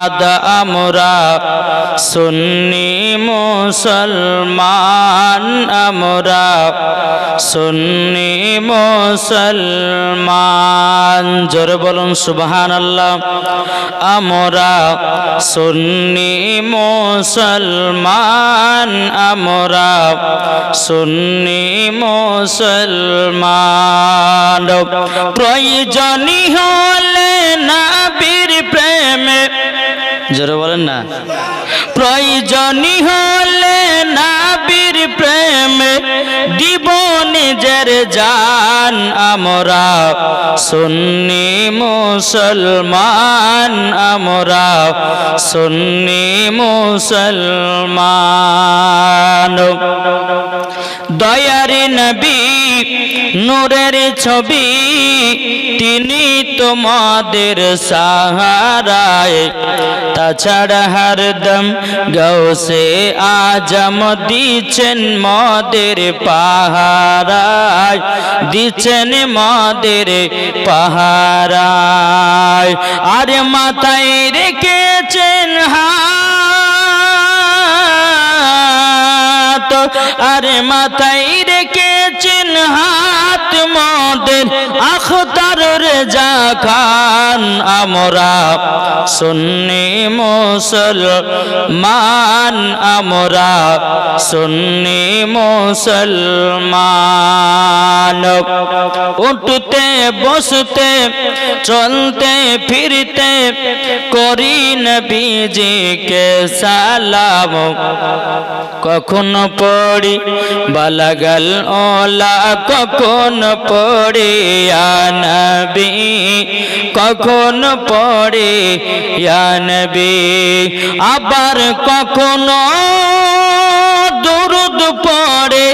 আমরা সুন্নি মুসলমান, আমরা সুন্নি মুসলমান। জোরে বলুন সুবহান আল্লাহ আমরা সুন্নি মুসলমান, আমরা সুন্নি মুসলমান। প্রয়োজনী না। প্রয়োজনী হলে নাবির প্রেমে দিব নিজের জান। আমরা সুন্নি মুসলমান, আমরা সুন্নি মুসলমান। দয়ারি নবী নূরের ছবি, তিনি তোমাদের সাহারায়। তাছাড়া হরদম গৌসে আজম দিচ্ছেন মদের পাহারায়, দিচ্ছেন মদের পাহারায়। আর মাথায় রেখেছেন হাত, আরে মাথায় হাত মদের আখতার রেজা খান আমরা সুন্নি মুসলমান, আমরা সুন্নি মুসলমান। উঠতে, বসতে, চলতে, ফিরতে করি নবীজিকে সালাম। কখন পড়ি বালাগাল ওলা, কখন পড়ি নবী, কখন পড়ি নবী? আবার কখনো দুরুদ পড়ে,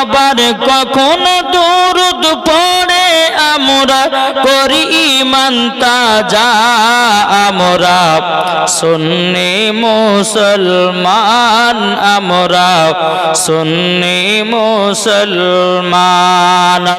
আবার কখনো দুরুদ পড়ে, আমরা করি ইমান তাজা, আমরা সুন্নি মুসলমান, আমরা সুন্নি মুসলমান।